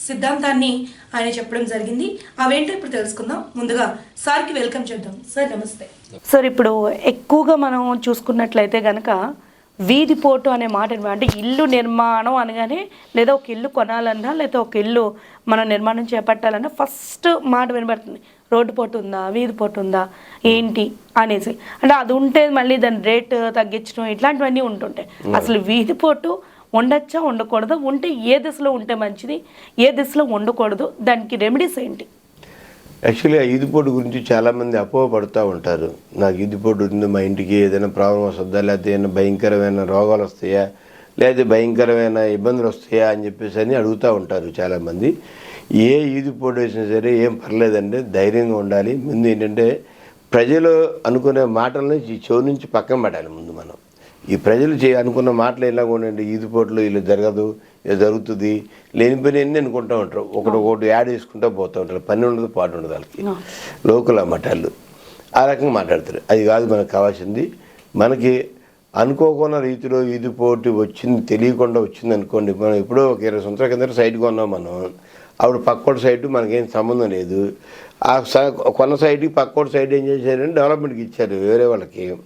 సిద్ధాంతాన్ని ఆయన చెప్పడం జరిగింది. అవేంటో ఇప్పుడు తెలుసుకుందాం. ముందుగా సార్కి వెల్కమ్ చేద్దాం. సార్ నమస్తే. సార్ ఇప్పుడు ఎక్కువగా మనం చూసుకున్నట్లయితే గనక వీధి పోటు అనే మాట వినబ- అంటే ఇల్లు నిర్మాణం అనగానే లేదా ఒక ఇల్లు కొనాలన్నా లేదా ఒక ఇల్లు మనం నిర్మాణం చేపట్టాలన్నా ఫస్ట్ మాట వినబడుతుంది. రోడ్డు పోటు ఉందా? వీధి పోటు ఉందా? ఏంటి? అనేసి. అంటే అది ఉంటే మళ్ళీ దాని రేట్ తగ్గించడం ఇట్లాంటివన్నీ ఉంటుంటాయి. అసలు వీధి పోటు ఉండొచ్చా ఉండకూడదు ఉంటే ఏ దిశలో ఉంటే మంచిది? ఏ దిశలో ఉండకూడదు దానికి రెమెడీస్ ఏంటి? యాక్చువల్లీ ఆ ఈదుపోటు గురించి చాలామంది అపోహ పడుతూ ఉంటారు. నాకు ఈదిపోటు ఉంది మా ఇంటికి ఏదైనా ప్రాబ్లం వస్తుందా? లేకపోతే ఏదైనా భయంకరమైన రోగాలు వస్తాయా? లేదా భయంకరమైన ఇబ్బందులు వస్తాయా? అని చెప్పేసి అని అడుగుతూ ఉంటారు చాలామంది. ఏ ఈదిపోటు వేసినా సరే ఏం పర్లేదండి ధైర్యంగా ఉండాలి. ముందు ఏంటంటే ప్రజలు అనుకునే మాటలని ఈ చెవు నుంచి పక్కన పడాలి ముందు మనం. ఈ ప్రజలు చే అనుకున్న మాటలు ఎలా ఉండండి. ఈదుపోట్లు ఇలా జరగదు ఇలా జరుగుతుంది. లేని పని అన్నీ అనుకుంటూ ఉంటారు. ఒకటి ఒకటి యాడ్ చేసుకుంటూ పోతూ ఉంటారు. పని ఉండదు పాటు ఉండదు వాళ్ళకి. లోకల్ మఠాలు ఆ రకంగా మాట్లాడతారు. అది కాదు మనకు కావాల్సింది. మనకి అనుకోకున్న రీతిలో ఈదుపోటు వచ్చింది తెలియకుండా వచ్చింది అనుకోండి. మనం ఎప్పుడో ఒక ఇరవై సంవత్సరాల కింద సైట్ కొన్నాం మనం. ఆవిడ పక్కోటి సైటు మనకేం సంబంధం లేదు. ఆ స- కొన్న సైట్కి పక్కోటి సైట్ ఏం చేశారంటే డెవలప్మెంట్కి ఇచ్చారు వేరే వాళ్ళకి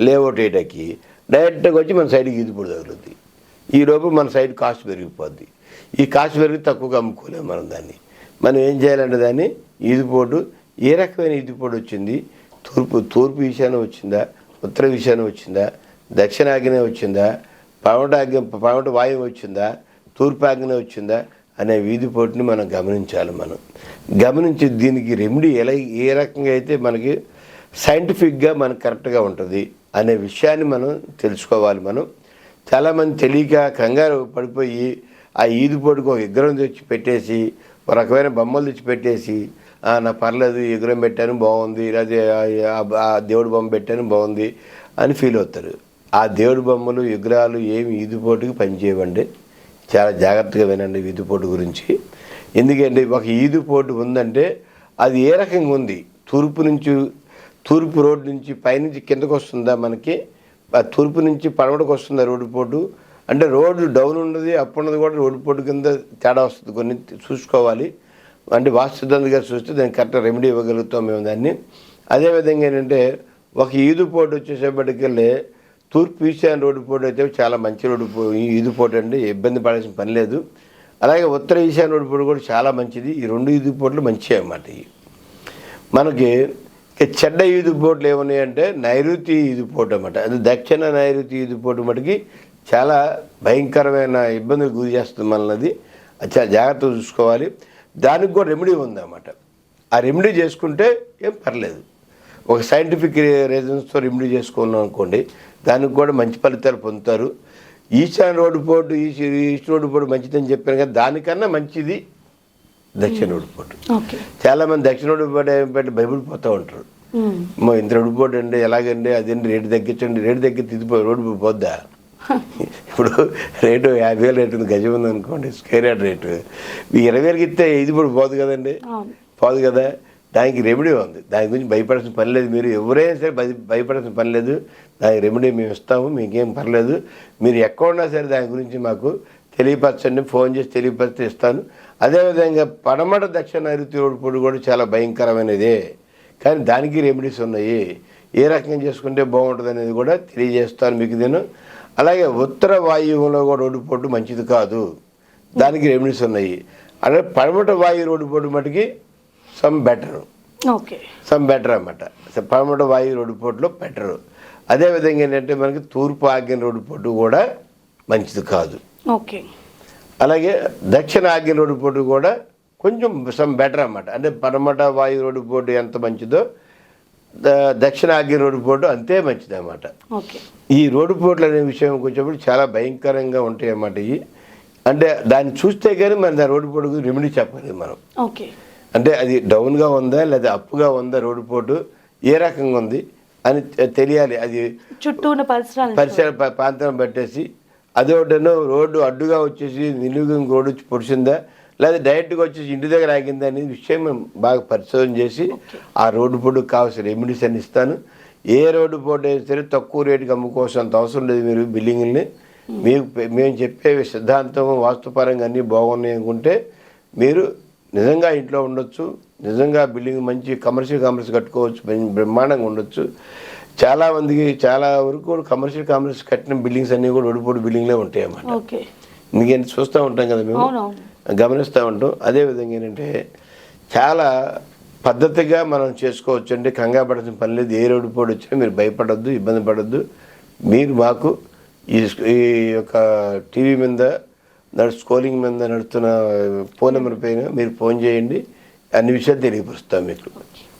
లేఅవుట్ ఏటాకి డైరెక్ట్గా వచ్చి మన సైడ్కి ఈదుపోటు తగులుద్ది. ఈలోపు మన సైడ్ కాస్ట్ పెరిగిపోద్ది. ఈ కాస్ట్ పెరిగి తక్కువగా అమ్ముకోలేము మనం దాన్ని. మనం ఏం చేయాలంటే దాన్ని ఈదుపోటు ఏ రకమైన ఈదుపోటు వచ్చింది? తూర్పు తూర్పు ఈశాన్యం వచ్చిందా? ఉత్తర ఈశాన్యం వచ్చిందా? దక్షిణాగ్నే వచ్చిందా? పవటాగ్ని పవట వాయువు వచ్చిందా? తూర్పు ఆగ్నే వచ్చిందా? అనే వీధిపోటుని మనం గమనించాలి మనం. గమనించి దీనికి రెమెడీ ఎలా ఏ రకంగా అయితే మనకి సైంటిఫిక్గా మనకు కరెక్ట్గా ఉంటుంది అనే విషయాన్ని మనం తెలుసుకోవాలి మనం. చాలామంది తెలియక కంగారు పడిపోయి ఆ ఈదుపోటుకు ఒక విగ్రహం తెచ్చి పెట్టేసి ఒక రకమైన బొమ్మలు తెచ్చి పెట్టేసి నా పర్లేదు విగ్రహం పెట్టాను బాగుంది లేదా ఆ- ఆ దేవుడి బొమ్మ పెట్టాను బాగుంది అని ఫీల్ అవుతారు. ఆ దేవుడి బొమ్మలు విగ్రహాలు ఏమి ఈదుపోటుకి పనిచేయవండి. చాలా జాగ్రత్తగా వినండి ఈదుపోటు గురించి. ఎందుకంటే ఒక ఈదుపోటు ఉందంటే అది ఏ రకంగా ఉంది? తూర్పు నుంచి తూర్పు రోడ్డు నుంచి పైనుంచి కిందకు వస్తుందా మనకి? తూర్పు నుంచి పడమడకు వస్తుందా రోడ్డు పోటు? అంటే రోడ్డు డౌన్ ఉన్నది అప్ ఉన్నది కూడా రోడ్డు పోటు కింద తేడా వస్తుంది. కొన్ని చూసుకోవాలి. అంటే వాస్తుదంతగా చూస్తే దానికి కరెక్ట్ రెమెడీ ఇవ్వగలుగుతాం మేము దాన్ని. అదేవిధంగా ఏంటంటే ఒక ఈదు పోటు వచ్చేసేపటికెళ్ళి తూర్పు ఈశాన్య రోడ్డు పోటు అయితే చాలా మంచి రోడ్డు పో ఈదు పోటు అండి. ఇబ్బంది పడాల్సిన పని లేదు. అలాగే ఉత్తర ఈశాన్య రోడ్డు పోటు కూడా చాలా మంచిది. ఈ రెండు ఈదు పోట్లు మంచివి అన్నమాట మనకి చెడ్డ ఈదుపోట్లు ఏమున్నాయంటే నైరుతి ఈదుపోటు అన్నమాట. అది దక్షిణ నైరుతి ఈదుపోటు మటుకి చాలా భయంకరమైన ఇబ్బందులు గురి చేస్తుంది మనది చాలా జాగ్రత్తగా చూసుకోవాలి. దానికి కూడా రెమెడీ ఉందన్నమాట. ఆ రెమెడీ చేసుకుంటే ఏం పర్లేదు. ఒక సైంటిఫిక్ రీజన్స్తో రెమెడీ చేసుకున్నాం అనుకోండి దానికి కూడా మంచి ఫలితాలు పొందుతారు. ఈశాన్ రోడ్డు పోటు ఈస్ట్ ఈస్ట్ రోడ్డు పోటు మంచిదని చెప్పాను కదా దానికన్నా మంచిది దక్షిణ రోడ్డు పోటు ఓకే. చాలామంది దక్షిణ రోడ్డు పోటు పెట్టి బైబిల్ పోతూ ఉంటారు. మా ఇంత రోడ్డు పోటు అండి ఎలాగండి అదేంటి రేటు తగ్గించండి రేటు తగ్గితే ఇది పో- రోడ్డు పోద్దా? ఇప్పుడు రేటు యాభై వేలు రేటు ఉంది గజం ఉంది అనుకోండి స్క్వేర్ యార్డ్ రేటు. ఇరవై వేలకి ఇస్తే ఇది కూడా పోదు కదండి? పోదు కదా? దానికి రెమెడీ ఉంది. దాని గురించి భయపడాల్సిన పని లేదు. మీరు ఎవరైనా సరే భయ భయపడాల్సిన పని లేదు. దానికి రెమెడీ మేము ఇస్తాము మీకేం పర్లేదు. మీరు ఎక్కడ ఉన్నా సరే దాని గురించి మాకు తెలియపరచండి ఫోన్ చేసి తెలియపరిస్తే ఇస్తాను. అదేవిధంగా పడమట దక్షిణ నైరుతి రోడ్డు కూడా చాలా భయంకరమైనదే. కానీ దానికి రెమెడీస్ ఉన్నాయి. ఏ రకంగా చేసుకుంటే బాగుంటుంది అనేది కూడా తెలియజేస్తాను మీకు నేను. అలాగే ఉత్తర వాయువులో కూడా రోడ్డు పొట్టు మంచిది కాదు. దానికి రెమెడీస్ ఉన్నాయి. అలాగే పడమట వాయు రోడ్డు పొట్టు మటుకి some better okay. Some better అన్నమాట. సో పడమట వాయు రోడ్డు పోటులో బెటర్ అదేవిధంగా ఏంటంటే మనకి తూర్పు ఆగ్నేయ రోడ్డు పోటు కూడా మంచిది కాదు. ఓకే. అలాగే దక్షిణ ఆగ్నేయ రోడ్డు పోటు కూడా కొంచెం సమ్ బెటర్ అన్నమాట. అంటే పడమట వాయు రోడ్డు పోటు ఎంత మంచిదో ద- దక్షిణ ఆగ్నేయ రోడ్డు పోటు అంతే మంచిది అన్నమాట. ఓకే. ఈ రోడ్డు పోట్లు అనే విషయం వచ్చేప్పుడు చాలా భయంకరంగా ఉంటాయి అన్నమాట ఇవి. అంటే దాన్ని చూస్తే కానీ మన దాని రోడ్డు పోటు గురించి రెమెడీ చెప్పలేదు మనం. ఓకే. అంటే అది డౌన్గా ఉందా లేదా అప్గా ఉందా రోడ్డు పోటు ఏ రకంగా ఉంది అని తెలియాలి. అది చుట్టూ ఉన్న పరిసరాలు పరిసర ప్రాంతం పెట్టేసి అదొకటేనో రోడ్డు అడ్డుగా వచ్చేసి నిలువుగా రోడ్డు వచ్చి పొడిచిందా? లేదా డైరెక్ట్గా వచ్చేసి ఇంటి దగ్గర ఆగిందా అనేది విషయం మేము బాగా పరిశోధన చేసి ఆ రోడ్డు పొడుగు కావాల్సిన రెమెడీస్ అని ఇస్తాను. ఏ రోడ్డు పోటీ అయినా సరే తక్కువ రేటుకి అమ్ముకోవాల్సిన అంత అవసరం లేదు మీరు బిల్డింగ్ని మీకు పె- మేము చెప్పే సిద్ధాంతం వాస్తుపరంగా అన్నీ బాగున్నాయి అనుకుంటే మీరు నిజంగా ఇంట్లో ఉండొచ్చు. నిజంగా బిల్డింగ్ మంచి కమర్షియల్ కాంప్లెక్స్ కట్టుకోవచ్చు. బ్రహ్మ- బ్రహ్మాండంగా ఉండొచ్చు. చాలా మందికి చాలా వరకు కమర్షియల్ కాంప్లెక్స్ కట్టిన బిల్డింగ్స్ అన్నీ కూడా ఒడిపోడు బిల్డింగ్లే ఉంటాయి అన్నమాట. ఓకే. ఎందుకంటే చూస్తూ ఉంటాం కదా మేము. గమనిస్తూ ఉంటాం. అదేవిధంగా ఏంటంటే చాలా పద్ధతిగా మనం చేసుకోవచ్చు అంటే కంగారు పడాల్సిన పని లేదు. ఏ రోడ్డు పోటీ వచ్చినా మీరు భయపడొద్దు ఇబ్బంది పడొద్దు. మీరు మాకు ఈ ఈ యొక్క టీవీ మీద నడు స్కోలింగ్ మీద నడుస్తున్న ఫోన్ నెంబర్ పైన మీరు ఫోన్ చేయండి. అన్ని విషయాలు తెలియపరుస్తాం మీకు.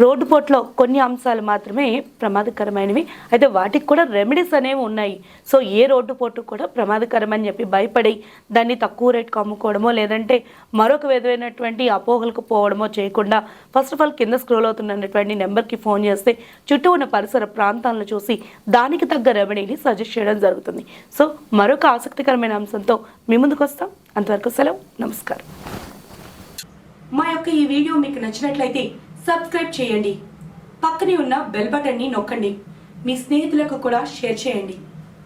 రోడ్డు పోట్లో కొన్ని అంశాలు మాత్రమే ప్రమాదకరమైనవి. అయితే వాటికి కూడా రెమెడీస్ అనేవి ఉన్నాయి. సో ఏ రోడ్డు పోటు కూడా ప్రమాదకరం అని చెప్పి భయపడి దాన్ని తక్కువ రేటుకు అమ్ముకోవడమో లేదంటే మరొక విధమైనటువంటి అపోహలకు పోవడమో చేయకుండా ఫస్ట్ ఆఫ్ ఆల్ కింద స్క్రోల్ అవుతున్నటువంటి నెంబర్కి ఫోన్ చేస్తే చుట్టూ ఉన్న పరిసర ప్రాంతాలను చూసి దానికి తగ్గ రెమెడీని సజెస్ట్ చేయడం జరుగుతుంది. సో మరొక ఆసక్తికరమైన అంశంతో మీ ముందుకు వస్తాం. అంతవరకు సెలవు. నమస్కారం. మా యొక్క ఈ వీడియో మీకు నచ్చినట్లయితే సబ్స్క్రైబ్ చేయండి. పక్కనే ఉన్న బెల్ బటన్ని నొక్కండి. మీ స్నేహితులకు కూడా షేర్ చేయండి.